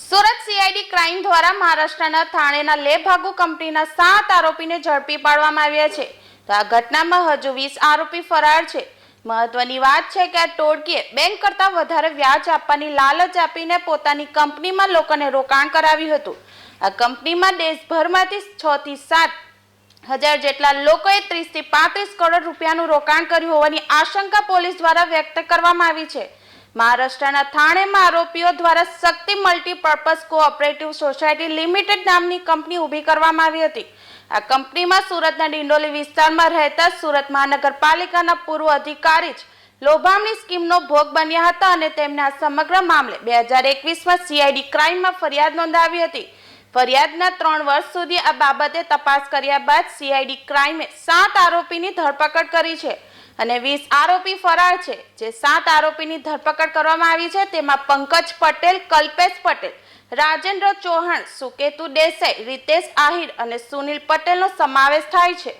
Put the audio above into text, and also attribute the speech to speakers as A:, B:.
A: CID crime દ્વારા મહારાષ્ટ્રના થાણેના લે ભાગુ કંપનીના સાત આરોપીને ઝડપી પાડવામાં આવ્યા છે. તો આ ઘટનામાં હજુ વીસ આરોપી ફરાર છે. મહત્વની વાત છે કે આ ટોળકીએ બેંક કરતાં વધારે વ્યાજ આપવાની લાલચ આપીને પોતાની કંપનીમાં લોકોને રોકાણ કરાવ્યું હતું. આ કંપનીમાં દેશભરમાંથી છ થી સાત હજાર જેટલા લોકોએ ત્રીસથી પાંત્રીસ કરોડ રૂપિયાનું રોકાણ કર્યું હોવાની આશંકા પોલીસ દ્વારા વ્યક્ત કરવામાં આવી છે. મહારાષ્ટ્રના થાણેમાં આરોપીઓ દ્વારા Shakti multipurpose cooperative society limited નામની કંપની ઊભી કરવામાં આવી હતી. આ કંપનીમાં સુરતના ડિંડોલી વિસ્તારમાં રહેતા સુરત મહાનગરપાલિકાના પૂર્વ અધિકારી જ લોભામણી સ્કીમનો ભોગ બન્યા હતા અને તેમને આ સમગ્ર મામલે બે હજાર એકવીસમાં સીઆઈડી ક્રાઇમમાં ફરિયાદ નોંધાવી હતી. ફરિયાદના ત્રણ વર્ષ સુધી આ બાબતે તપાસ કર્યા બાદ સીઆઈડી ક્રાઇમે સાત આરોપીની ધરપકડ કરી છે. અને વીસ આરોપી ફરાર છે. જે સાત આરોપીની ધરપકડ કરવામાં આવી છે. તેમાં પંકજ પટેલ, કલ્પેશ પટેલ, રાજેન્દ્ર ચૌહાણ, સુકેતુ દેસાઈ, રીતેશ આહિર અને સુનિલ પટેલનો સમાવેશ થાય છે.